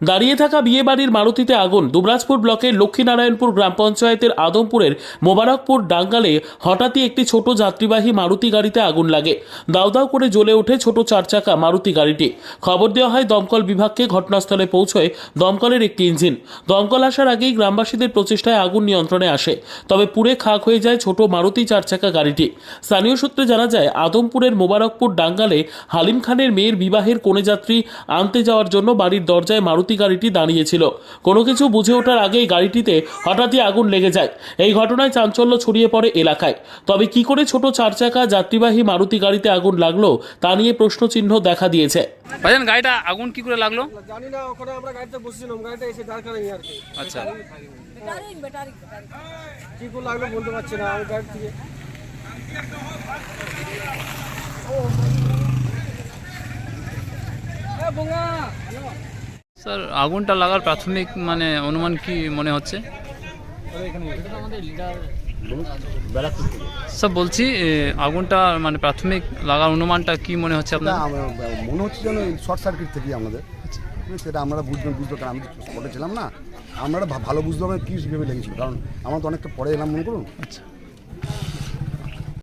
দাঁড়িয়ে থাকা বিয়েবাড়ির মারুতিতে আগুন। দুবরাজপুর ব্লকের লক্ষ্মীনারায়ণপুর গ্রাম পঞ্চায়েতের আদমপুরের মোবারকপুর ডাঙ্গালে হঠাৎই একটি ছোট যাত্রীবাহী মারুতি গাড়িতে আগুন লাগে। দাউ দাউ করে জ্বলে ওঠে ছোট চার চাকা মারুতি গাড়িটি। খবর দেওয়া হয়, দমকল বিভাগকে ঘটনাস্থলে পৌঁছয় দমকলের একটি ইঞ্জিন। দমকল আসার আগেই গ্রামবাসীদের প্রচেষ্টায় আগুন নিয়ন্ত্রণে আসে। তবে পুড়ে খাক হয়ে যায় ছোট মারুতি চার চাকা গাড়িটি। স্থানীয় সূত্রে জানা যায়, আদমপুরের মোবারকপুর ডাঙ্গালে হালিম খানের মেয়ের বিবাহের কনেযাত্রী আনতে যাওয়ার জন্য বাড়ির দরজায় মারুতি গাড়িটি দাঁড়িয়েছিল। কোনো কিছু বুঝে ওঠার আগেই গাড়িটিতে হঠাৎই আগুন লেগে যায়। এই ঘটনায় চাঞ্চল্য ছড়িয়ে পড়ে এলাকায়। তবে কি করে ছোট চার চাকা যাত্রীবাহী মারুতি গাড়িতে আগুন লাগল তা নিয়ে প্রশ্নচিহ্ন দেখা দিয়েছে। ভাইজান গাড়িটা আগুন কি করে লাগল? জানি না ওখানে আমরা গাড়িতে বসেছিলাম। গাড়িটা এসে দাঁড় করাই আর কি আচ্ছা কি করে লাগল বলতে পারছি না আমি গাড়ি থেকে স্যার আগুনটা লাগার প্রাথমিক মানে অনুমান কি মনে হচ্ছে? স্যার বলছি আগুনটা মানে প্রাথমিক লাগার অনুমানটা কি মনে হচ্ছে আপনার? মনে হচ্ছে যেন শর্ট সার্কিট থেকে আমাদের। সেটা আমরা বুঝবেন বুঝতে কারণ আমি স্পটে ছিলাম না। আমরা ভালো বুঝতে হবে কী ভেবে লেগেছিল। কারণ আমরা তো অনেকটা পরে এলাম মনে করুন। আচ্ছা।